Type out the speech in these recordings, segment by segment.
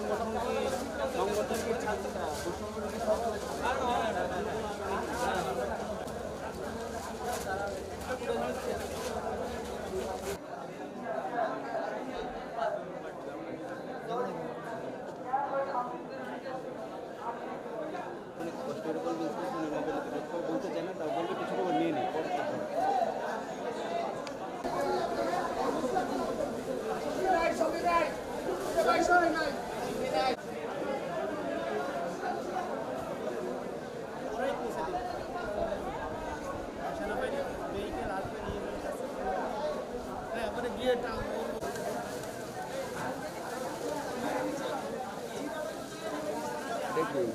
সংগঠন কি সংগঠন কি ছাত্ররা অনেক কষ্টের উপর বলতে বলতে চায় না তা বলবে কিছু খবর নিয়ে নিই পরে কথা হবে। দেখুন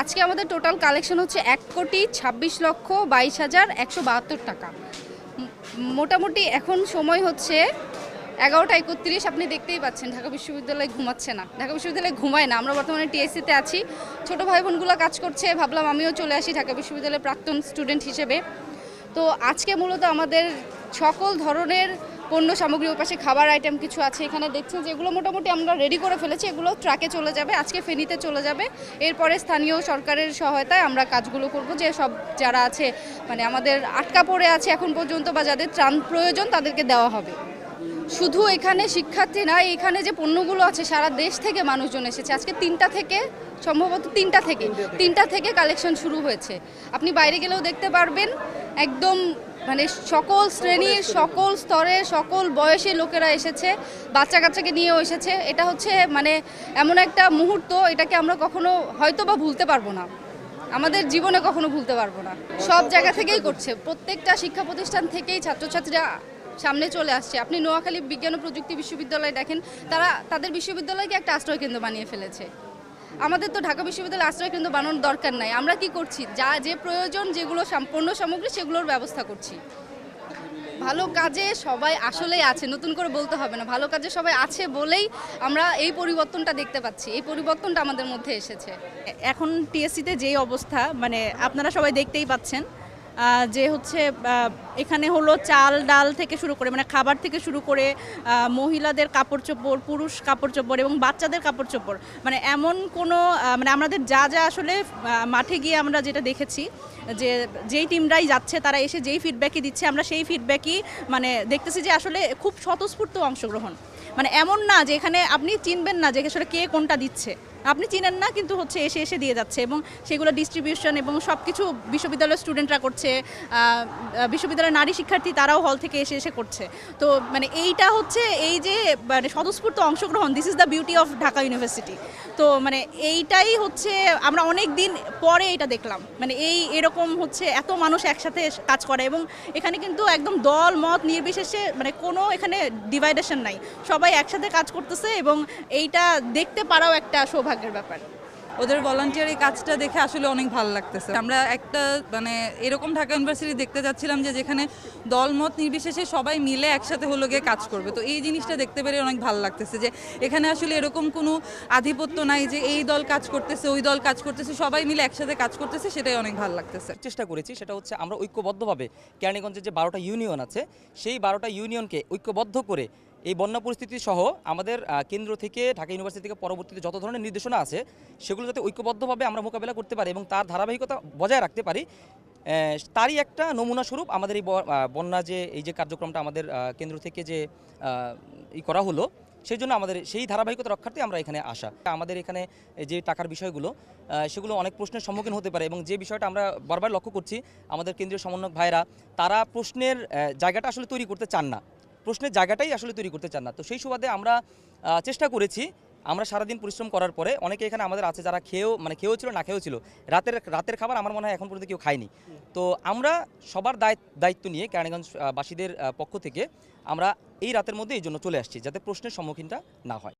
আজকে আমাদের টোটাল কালেকশন হচ্ছে এক কোটি ছাব্বিশ লক্ষ বাইশ হাজার একশো বাহাত্তর টাকা। মোটামুটি এখন সময় হচ্ছে এগারোটা একত্রিশ। আপনি দেখতেই পাচ্ছেন, ঢাকা বিশ্ববিদ্যালয় ঘুমাচ্ছে না। ঢাকা বিশ্ববিদ্যালয় ঘুমায় না। আমরা বর্তমানে টিএসসিতে আছি। ছোটো ভাই বোনগুলো কাজ করছে। ভাবলাম আমিও চলে আসি ঢাকা বিশ্ববিদ্যালয়ের প্রাক্তন স্টুডেন্ট হিসেবে। তো আজকে মূলত আমাদের সকল ধরনের পণ্য সামগ্রী ওপাশে খাবার আইটেম কিছু আছে এখানে দেখছেন যে এগুলো মোটামুটি আমরা রেডি করে ফেলেছি, এগুলো ট্রাকে চলে যাবে, আজকে ফেনীতে চলে যাবে। এরপরে স্থানীয় সরকারের সহায়তায় আমরা কাজগুলো করব, যে সব যারা আছে মানে আমাদের আটকা পড়ে আছে এখন পর্যন্ত বা যাদের ত্রাণ প্রয়োজন তাদেরকে দেওয়া হবে। শুধু এখানে শিক্ষার্থী না, এখানে যে পণ্যগুলো আছে, সারা দেশ থেকে মানুষজন এসেছে। আজকে তিনটা থেকে সম্ভবত তিনটা থেকে তিনটা থেকে কালেকশন শুরু হয়েছে। আপনি বাইরে গেলেও দেখতে পারবেন, একদম মানে সকল শ্রেণির, সকল স্তরে সকল বয়সী লোকেরা এসেছে বাচ্চা কাচ্চাকে নিয়েও এসেছে। এটা হচ্ছে মানে এমন একটা মুহূর্ত, এটাকে আমরা কখনো হয়তো বা ভুলতে পারব না। আমাদের জীবনে কখনো ভুলতে পারব না। সব জায়গা থেকেই করছে। প্রত্যেকটা শিক্ষা প্রতিষ্ঠান থেকেই ছাত্রছাত্রীরা সামনে চলে আসছে। আপনি নোয়াখালী বিজ্ঞান ও প্রযুক্তি বিশ্ববিদ্যালয় দেখেন, তারা তাদের বিশ্ববিদ্যালয়কে একটা আশ্রয় কেন্দ্র বানিয়ে ফেলেছে। আমাদের তো ঢাকা বিশ্ববিদ্যালয় আশ্রয় কেন্দ্র বানানোর দরকার নাই। আমরা কি করছি? যা, যে প্রয়োজন, যেগুলো পণ্য সামগ্রী, সেগুলোর ব্যবস্থা করছি। ভালো কাজে সবাই আসলেই আছে, নতুন করে বলতে হবে না। ভালো কাজে সবাই আছে বলেই আমরা এই পরিবর্তনটা দেখতে পাচ্ছি। এই পরিবর্তনটা আমাদের মধ্যে এসেছে। এখন টিএসসিতে যেই অবস্থা মানে আপনারা সবাই দেখতেই পাচ্ছেন যে হচ্ছে এখানে হলো চাল, ডাল থেকে শুরু করে মানে খাবার থেকে শুরু করে মহিলাদের কাপড় চোপড়, পুরুষ কাপড় চোপড় এবং বাচ্চাদের কাপড় চোপড়। মানে এমন কোনো মানে আমাদের যা যা আসলে মাঠে গিয়ে আমরা যেটা দেখেছি, যে যেই টিমরাই যাচ্ছে, তারা এসে যেই ফিডব্যাকই দিচ্ছে, আমরা সেই ফিডব্যাকই মানে দেখতেছি যে আসলে খুব স্বতঃস্ফূর্ত অংশগ্রহণ। মানে এমন না যে এখানে আপনি চিনবেন না যে আসলে কে কোনটা দিচ্ছে। আপনি চিনেন না, কিন্তু হচ্ছে এসে এসে দিয়ে যাচ্ছে এবং সেগুলো ডিস্ট্রিবিউশন এবং সব কিছু বিশ্ববিদ্যালয়ের স্টুডেন্টরা করছে বিশ্ববিদ্যালয়ের নারী শিক্ষার্থী তারাও হল থেকে এসে এসে করছে। তো মানে এইটা হচ্ছে এই যে মানে স্বতঃস্ফূর্ত অংশগ্রহণ this is the beauty of Dhaka university তো মানে এইটাই হচ্ছে আমরা অনেক দিন পরে এটা দেখলাম। মানে এই এরকম হচ্ছে এত মানুষ একসাথে কাজ করে এবং এখানে কিন্তু একদম দল, মত, নির্বিশেষে মানে কোনো এখানে ডিভাইডেশন নাই। সবাই একসাথে কাজ করতেছে এবং এইটা দেখতে পারাও একটা সৌভাগ্যের ব্যাপার। ওদের ভলান্টিয়ার এই কাজটা দেখে আসলে অনেক ভালো লাগতেছে। আমরা একটা মানে এরকম ঢাকা ইউনিভার্সিটি দেখতে যাচ্ছিলাম যে যেখানে দলমত নির্বিশেষে সবাই মিলে একসাথে হলো গিয়ে কাজ করবে। তো এই জিনিসটা দেখতে পেরে অনেক ভালো লাগতেছে যে এখানে আসলে এরকম কোনো আধিপত্য নাই যে এই দল কাজ করতেছে, ওই দল কাজ করতেছে, সবাই মিলে একসাথে কাজ করতেছে, সেটাই অনেক ভালো লাগতেছে। চেষ্টা করেছি, সেটা হচ্ছে আমরা ঐক্যবদ্ধভাবে কেরানীগঞ্জের যে বারোটা ইউনিয়ন আছে, সেই বারোটা ইউনিয়নকে ঐক্যবদ্ধ করে এই বন্যা পরিস্থিতি সহ আমাদের কেন্দ্র থেকে ঢাকা ইউনিভার্সিটি থেকে পরবর্তীতে যত ধরনের নির্দেশনা আছে সেগুলো যাতে ঐক্যবদ্ধভাবে আমরা মোকাবেলা করতে পারি এবং তার ধারাবাহিকতা বজায় রাখতে পারি। তারই একটা নমুনা স্বরূপ আমাদের এই বন্যা যে, এই যে কার্যক্রমটা আমাদের কেন্দ্র থেকে যে ই করা হলো সেই জন্য আমাদের সেই ধারাবাহিকতা রক্ষার্থে আমরা এখানে আসা। আমাদের এখানে যে টাকার বিষয়গুলো সেগুলো অনেক প্রশ্নের সম্মুখীন হতে পারে এবং যে বিষয়টা আমরা বারবার লক্ষ্য করছি, আমাদের কেন্দ্রীয় সমন্বয়ক ভাইরা তারা প্রশ্নের জায়গাটা আসলে তৈরি করতে চান না। প্রশ্নের জায়গাটাই আসলে তৈরি করতে চান না। তো সেই সুবাদে আমরা চেষ্টা করেছি। আমরা সারাদিন পরিশ্রম করার পরে অনেকে এখানে আমাদের আছে যারা খেয়েও মানে খেয়েও ছিল, না খেয়েও ছিল। রাতের রাতের খাবার আমার মনে হয় এখন পর্যন্ত কেউ খায়নি। তো আমরা সবার দায়িত্ব দায়িত্ব নিয়ে কেরানীগঞ্জবাসীদের বাসীদের পক্ষ থেকে আমরা এই রাতের মধ্যে এই জন্য চলে আসছি, যাতে প্রশ্নের সম্মুখীনটা না হয়।